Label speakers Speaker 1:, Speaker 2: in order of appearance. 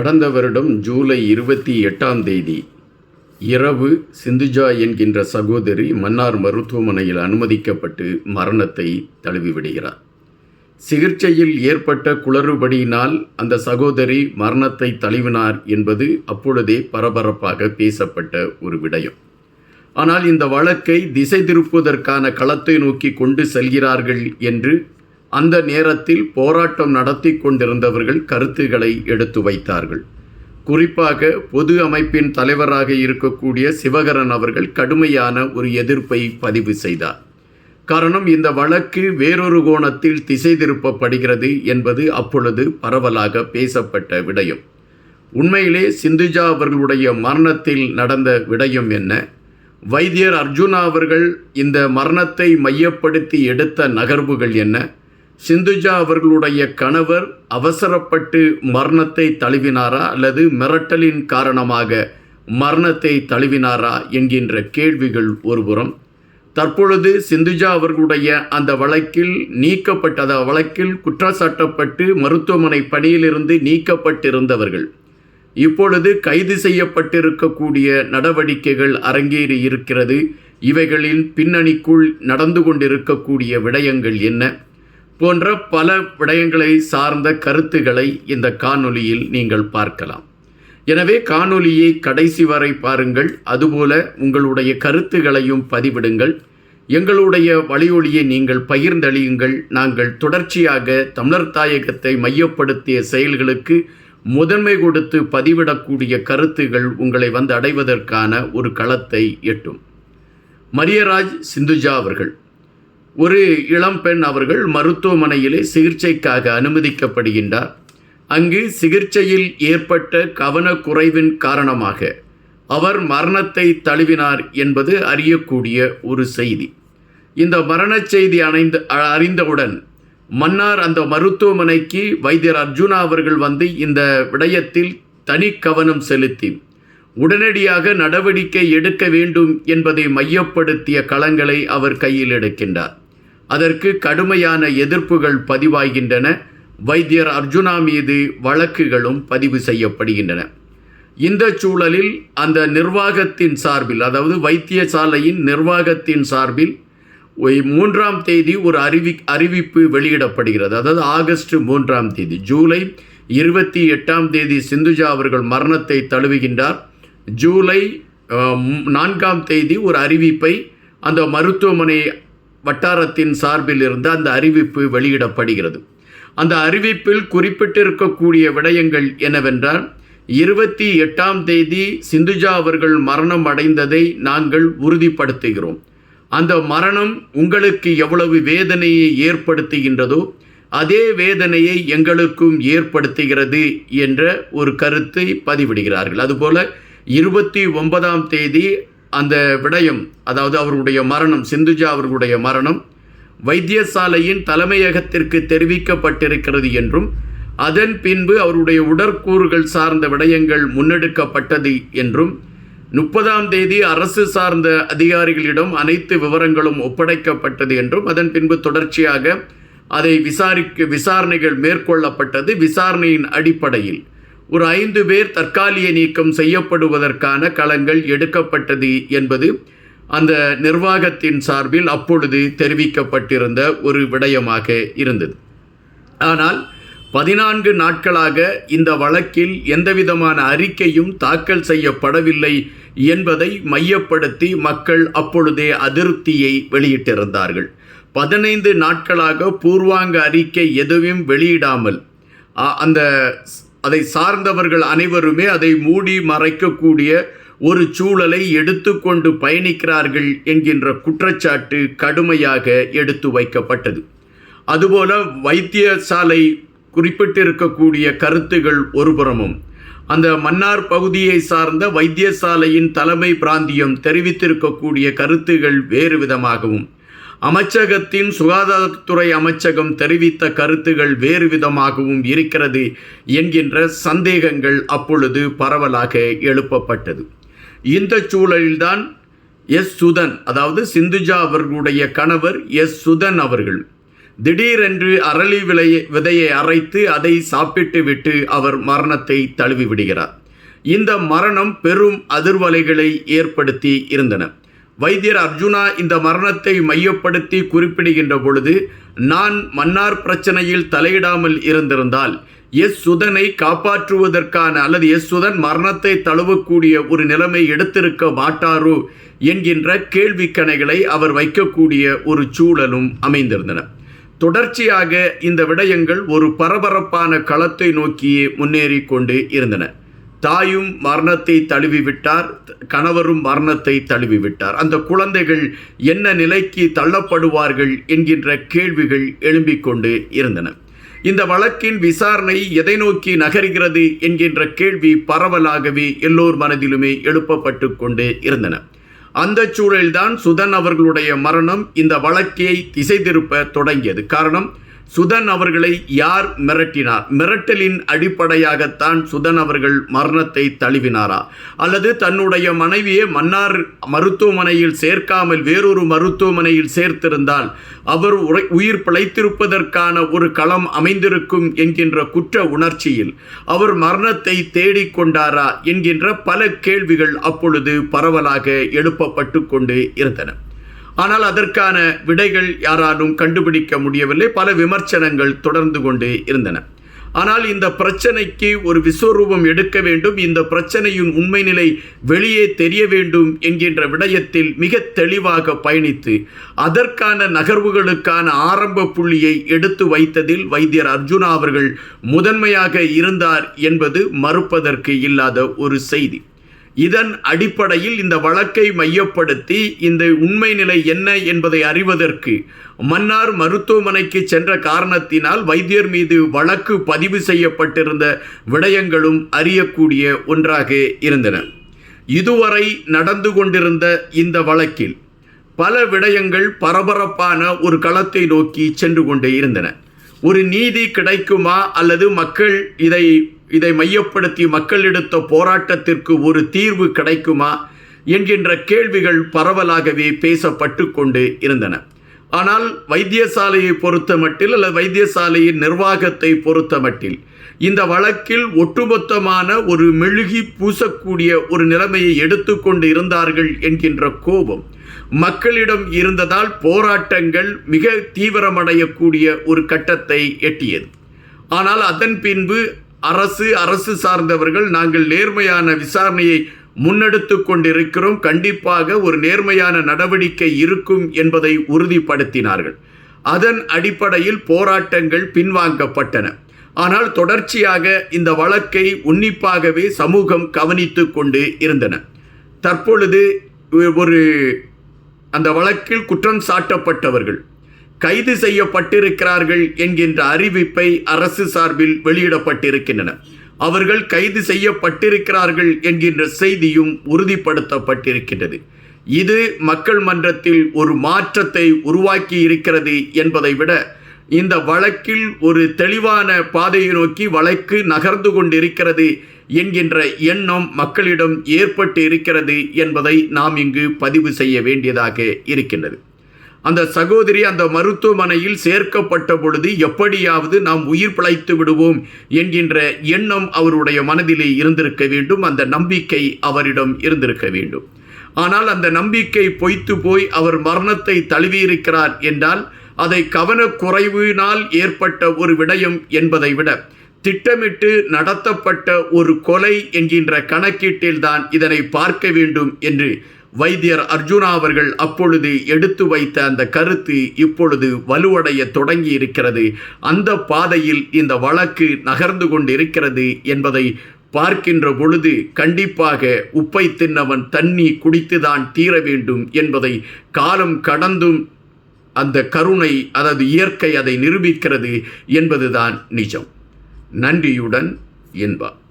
Speaker 1: கடந்த வருடம் ஜூலை இருபத்தி எட்டாம் தேதி இரவு சிந்துஜா என்கின்ற சகோதரி மன்னார் மருத்துவமனையில் அனுமதிக்கப்பட்டு மரணத்தை தழுவிவிடுகிறார். சிகிச்சையில் ஏற்பட்ட குளறுபடியினால் அந்த சகோதரி மரணத்தை தழுவினார் என்பது அப்பொழுதே பரபரப்பாக பேசப்பட்ட ஒரு விடயம். ஆனால் இந்த வழக்கை திசை திருப்புவதற்கான களத்தை நோக்கி கொண்டு செல்கிறார்கள் என்று அந்த நேரத்தில் போராட்டம் நடத்தி கொண்டிருந்தவர்கள் கருத்துக்களை எடுத்து வைத்தார்கள். குறிப்பாக பொது அமைப்பின் தலைவராக இருக்கக்கூடிய சிவகரன் அவர்கள் கடுமையான ஒரு எதிர்ப்பை பதிவு செய்தார். காரணம் இந்த வழக்கு வேறொரு கோணத்தில் திசை திருப்பப்படுகிறது என்பது அப்பொழுது பரவலாக பேசப்பட்ட விடயம். உண்மையிலே சிந்துஜா அவர்களுடைய மரணத்தில் நடந்த விடயம் என்ன? வைத்தியர் அர்ஜுனா அவர்கள் இந்த மரணத்தை மையப்படுத்தி எடுத்த நகர்வுகள் என்ன? சிந்துஜா அவர்களுடைய கணவர் அவசரப்பட்டு மரணத்தை தழுவினாரா அல்லது மிரட்டலின் காரணமாக மரணத்தை தழுவினாரா என்கின்ற கேள்விகள் ஒருபுறம் தற்பொழுது சிந்துஜா அவர்களுடைய அந்த வழக்கில் நீக்கப்பட்ட அந்த வழக்கில் குற்றச்சாட்டப்பட்டு மருத்துவமனை பணியிலிருந்து நீக்கப்பட்டிருந்தவர்கள். இப்பொழுது கைது செய்யப்பட்டிருக்கக்கூடிய நடவடிக்கைகள் அரங்கேறி இருக்கிறது இவைகளின் பின்னணிக்குள் நடந்து கொண்டிருக்கக்கூடிய விடயங்கள் என்ன? போன்ற பல விடயங்களை சார்ந்த கருத்துக்களை இந்த காணொலியில் நீங்கள் பார்க்கலாம். எனவே காணொலியை கடைசி வரை பாருங்கள். அதுபோல உங்களுடைய கருத்துகளையும் பதிவிடுங்கள். எங்களுடைய வழியொலியை நீங்கள் பகிர்ந்தளியுங்கள். நாங்கள் தொடர்ச்சியாக தமிழர் தாயகத்தை மையப்படுத்திய செயல்களுக்கு முதன்மை கொடுத்து பதிவிடக்கூடிய கருத்துகள் உங்களை வந்து அடைவதற்கான ஒரு களத்தை எட்டும். மரியராஜ் சிந்துஜா அவர்கள். ஒரு இளம்பெண் அவர்கள் மருத்துவமனையிலே சிகிச்சைக்காக அனுமதிக்கப்படுகின்றார். அங்கு சிகிச்சையில் ஏற்பட்ட கவனக்குறைவின் காரணமாக அவர் மரணத்தை தழுவினார் என்பது அறியக்கூடிய ஒரு செய்தி. இந்த மரணச் செய்தி அணைந்து அறிந்தவுடன் மன்னார் அந்த மருத்துவமனைக்கு வைத்தியர் அர்ஜுனா அவர்கள் வந்து இந்த விடயத்தில் தனி கவனம் செலுத்தி உடனடியாக நடவடிக்கை எடுக்க வேண்டும் என்பதை மையப்படுத்திய களங்களை அவர் கையில் எடுக்கின்றார். அதற்கு கடுமையான எதிர்ப்புகள் பதிவாகின்றன. வைத்தியர் அர்ஜுனா மீது வழக்குகளும் பதிவு செய்யப்படுகின்றன. இந்த சூழலில் அந்த நிர்வாகத்தின் சார்பில் அதாவது வைத்தியசாலையின் நிர்வாகத்தின் சார்பில் மூன்றாம் தேதி ஒரு அறிவி அறிவிப்பு வெளியிடப்படுகிறது. அதாவது ஆகஸ்ட் மூன்றாம் தேதி ஜூலை இருபத்தி எட்டாம் தேதி சிந்துஜா அவர்கள் மரணத்தை தழுவுகின்றார். ஜூலை நான்காம் தேதி ஒரு அறிவிப்பை அந்த மருத்துவமனை வட்டாரத்தின் சார்பில் இருந்து அந்த அறிவிப்பு வெளியிடப்படுகிறது. அந்த அறிவிப்பில் குறிப்பிட்டிருக்கக்கூடிய விடயங்கள் என்னவென்றால் இருபத்தி எட்டாம் தேதி சிந்துஜா அவர்கள் மரணம் அடைந்ததை நாங்கள் உறுதிப்படுத்துகிறோம். அந்த மரணம் உங்களுக்கு எவ்வளவு வேதனையை ஏற்படுத்துகின்றதோ அதே வேதனையை எங்களுக்கும் ஏற்படுத்துகிறது என்ற ஒரு கருத்தை பதிவிடுகிறார்கள். அதுபோல இருபத்தி ஒன்பதாம் தேதி அந்த விடயம் அதாவது அவருடைய மரணம் சிந்துஜா அவர்களுடைய மரணம் வைத்தியசாலையின் தலைமையகத்திற்கு தெரிவிக்கப்பட்டிருக்கிறது என்றும் அதன் பின்பு அவருடைய உடற்கூறுகள் சார்ந்த விடயங்கள் முன்னெடுக்கப்பட்டது என்றும் முப்பதாம் தேதி அரசு சார்ந்த அதிகாரிகளிடம் அனைத்து விவரங்களும் ஒப்படைக்கப்பட்டது என்றும் அதன் பின்பு தொடர்ச்சியாக அதை விசாரிக்க விசாரணைகள் மேற்கொள்ளப்பட்டது விசாரணையின் அடிப்படையில். ஒரு ஐந்து பேர் தற்காலிக நீக்கம் செய்யப்படுவதற்கான களங்கள் எடுக்கப்பட்டது என்பது அந்த நிர்வாகத்தின் சார்பில் அப்பொழுது தெரிவிக்கப்பட்டிருந்த ஒரு விடயமாக இருந்தது. ஆனால் பதினான்கு நாட்களாக இந்த வழக்கில் எந்தவிதமான அறிக்கையும் தாக்கல் செய்யப்படவில்லை என்பதை மையப்படுத்தி மக்கள் அப்பொழுதே அதிருப்தியை வெளியிட்டிருந்தார்கள். பதினைந்து நாட்களாக பூர்வாங்க அறிக்கை எதுவும் வெளியிடாமல் அந்த அதை சார்ந்தவர்கள் அனைவருமே அதை மூடி மறைக்கக்கூடிய ஒரு சூழலை எடுத்துக்கொண்டு பயணிக்கிறார்கள் என்கின்ற குற்றச்சாட்டு கடுமையாக எடுத்து வைக்கப்பட்டது. அதுபோல வைத்தியசாலை குறிப்பிட்டிருக்கக்கூடிய கருத்துகள் ஒருபுறமும் அந்த மன்னார் பகுதியை சார்ந்த வைத்தியசாலையின் தலைமை பிராந்தியம் தெரிவித்திருக்கக்கூடிய கருத்துகள் வேறு விதமாகவும் அமைச்சகத்தின் சுகாதாரத்துறை அமைச்சகம் தெரிவித்த கருத்துகள் வேறு விதமாகவும் இருக்கிறது என்கின்ற சந்தேகங்கள் அப்பொழுது பரவலாக எழுப்பப்பட்டது. இந்த சூழலில்தான் எஸ். சுதன் அதாவது சிந்துஜா அவர்களுடைய கணவர் எஸ். சுதன் அவர்கள் திடீரென்று அரளி விலையை விதையை அரைத்து அதை சாப்பிட்டு விட்டு அவர் மரணத்தை தழுவி விடுகிறார் இந்த மரணம் பெரும் அதிர்வலைகளை ஏற்படுத்தி இருந்தன. வைத்தியர் அர்ஜுனா இந்த மரணத்தை மையப்படுத்தி குறிப்பிடுகின்ற பொழுது நான் மன்னார் பிரச்சனையில் தலையிடாமல் இருந்திருந்தால் எஸ் சுதனை காப்பாற்றுவதற்கான அல்லது எஸ் சுதன் மரணத்தை தழுவக்கூடிய ஒரு நிலைமை எடுத்திருக்க மாட்டாரோ என்கின்ற கேள்விக்கணைகளை அவர் வைக்கக்கூடிய ஒரு சூழலும் அமைந்திருந்தன. தொடர்ச்சியாக இந்த விடயங்கள் ஒரு பரபரப்பான களத்தை நோக்கியே முன்னேறி கொண்டு இருந்தன. தாயும் மரணத்தை தழுவிவிட்டார் கணவரும் மரணத்தை தழுவிவிட்டார். அந்த குழந்தைகள் என்ன நிலைக்கு தள்ளப்படுவார்கள் என்கின்ற கேள்விகள் எழும்பிக் கொண்டு இருந்தன. இந்த வழக்கின் விசாரணை எதை நோக்கி நகர்கிறது என்கின்ற கேள்வி பரவலாகவே எல்லோர் மனதிலுமே எழுப்பப்பட்டு கொண்டே இருந்தன. அந்த சூழலில்தான் சுதன் அவர்களுடைய மரணம் இந்த வழக்கை திசை திருப்ப தொடங்கியது. காரணம் சுதன் அவர்களை யார் மிரட்டினார்? மிரட்டலின் அடிப்படையாகத்தான் சுதன் அவர்கள் மரணத்தை தழுவினாரா? அல்லது தன்னுடைய மனைவியை மன்னார் மருத்துவமனையில் சேர்க்காமல் வேறொரு மருத்துவமனையில் சேர்த்திருந்தால் அவர் உரை- உயிர் பிழைத்திருப்பதற்கான ஒரு களம் அமைந்திருக்கும் என்கின்ற குற்ற உணர்ச்சியில் அவர் மரணத்தை தேடிக்கொண்டாரா என்கின்ற பல கேள்விகள் அப்பொழுது பரவலாக எழுப்பப்பட்டு கொண்டு இருந்தன. ஆனால் அதற்கான விடைகள் யாராலும் கண்டுபிடிக்க முடியவில்லை. பல விமர்சனங்கள் தொடர்ந்து கொண்டே இருந்தன. ஆனால் இந்த பிரச்சனைக்கு ஒரு விஸ்வரூபம் எடுக்க வேண்டும். இந்த பிரச்சனையின் உண்மை நிலை வெளியே தெரிய வேண்டும் என்கின்ற விடயத்தில் மிக தெளிவாக பயணித்து அதற்கான நகர்வுகளுக்கான ஆரம்ப புள்ளியை எடுத்து வைத்ததில் வைத்தியர் அர்ஜுனா அவர்கள் முதன்மையாக இருந்தார் என்பது மறுப்பதற்கு இல்லாத ஒரு செய்தி. இதன் அடிப்படையில் இந்த வழக்கை மையப்படுத்தி இந்த உண்மை நிலை என்ன என்பதை அறிவதற்கு மன்னார் மருத்துவமனைக்கு சென்ற காரணத்தினால் வைத்தியர் மீது வழக்கு பதிவு செய்யப்பட்டிருந்த விடயங்களும் அறியக்கூடிய ஒன்றாக இருந்தன. இதுவரை நடந்து கொண்டிருந்த இந்த வழக்கில் பல விடயங்கள் பரபரப்பான ஒரு களத்தை நோக்கி சென்று கொண்டே இருந்தன. ஒரு நீதி கிடைக்குமா? அல்லது மக்கள் இதை இதை மையப்படுத்தி மக்களிடத்த போராட்டத்திற்கு ஒரு தீர்வு கிடைக்குமா? என்கின்ற கேள்விகள் பரவலாகவே பேசப்பட்டு கொண்டு இருந்தன. ஆனால் வைத்தியசாலையை பொறுத்த மட்டில் அல்லது வைத்தியசாலையின் நிர்வாகத்தை பொறுத்த மட்டில் இந்த வழக்கில் ஒட்டுமொத்தமான ஒரு மெழுகி பூசக்கூடிய ஒரு நிலைமையை எடுத்துக்கொண்டு இருந்தார்கள் என்கின்ற கோபம் மக்களிடம் இருந்ததால் போராட்டங்கள் மிக தீவிரமடையக்கூடிய ஒரு கட்டத்தை எட்டியது. ஆனால் அதன் பின்பு அரசு அரசு சார்ந்தவர்கள் நாங்கள் நேர்மையான விசாரணையை முன்னெடுத்து கொண்டிருக்கிறோம். கண்டிப்பாக ஒரு நேர்மையான நடவடிக்கை இருக்கும் என்பதை உறுதிப்படுத்தினார்கள். அதன் அடிப்படையில் போராட்டங்கள் பின்வாங்கப்பட்டன. ஆனால் தொடர்ச்சியாக இந்த வழக்கை உன்னிப்பாகவே சமூகம் கவனித்து கொண்டு இருந்தன. தற்பொழுது ஒரு அந்த வழக்கில் குற்றம் சாட்டப்பட்டவர்கள். கைது செய்யப்பட்டிருக்கிறார்கள் என்கின்ற அறிவிப்பை அரசு சார்பில் வெளியிடப்பட்டிருக்கின்றன. அவர்கள் கைது செய்யப்பட்டிருக்கிறார்கள் என்கின்ற செய்தியும் உறுதிப்படுத்தப்பட்டிருக்கின்றது. இது மக்கள் மன்றத்தில் ஒரு மாற்றத்தை உருவாக்கி இருக்கிறது என்பதை விட இந்த வழக்கில் ஒரு தெளிவான பாதையை நோக்கி வழக்கு நகர்ந்து கொண்டிருக்கிறது என்கின்ற எண்ணம் மக்களிடம் ஏற்பட்டு இருக்கிறது என்பதை நாம் இங்கு பதிவு செய்ய வேண்டியதாக இருக்கின்றது. அந்த சகோதரி அந்த மருத்துவமனையில் சேர்க்கப்பட்ட பொழுது எப்படியாவது நாம் உயிர் பிழைத்து விடுவோம் என்கின்ற எண்ணம் அவருடைய மனதிலே இருந்திருக்க வேண்டும் அந்த நம்பிக்கை அவரிடம் இருந்திருக்க வேண்டும். ஆனால் அந்த நம்பிக்கை பொய்த்து போய் அவர் மரணத்தை தழுவியிருக்கிறார் என்றால் அதை கவனக்குறைவினால் ஏற்பட்ட ஒரு விடயம் என்பதை விட திட்டமிட்டு நடத்தப்பட்ட ஒரு கொலை என்கின்ற கணக்கீட்டில்தான் இதனை பார்க்க வேண்டும் என்று வைத்தியர் அர்ஜுனா அவர்கள் அப்பொழுது எடுத்து வைத்த அந்த கருத்து இப்பொழுது வலுவடைய தொடங்கி இருக்கிறது அந்த பாதையில் இந்த வழக்கு நகர்ந்து கொண்டிருக்கிறது என்பதை பார்க்கின்ற பொழுது கண்டிப்பாக உப்பை தின்னவன் தண்ணி குடித்துதான் தீர வேண்டும் என்பதை காலம் கடந்தும் அந்த கருணை அதாவது இயற்கை அதை நிரூபிக்கிறது என்பதுதான் நிஜம். நன்றியுடன் என்பார்.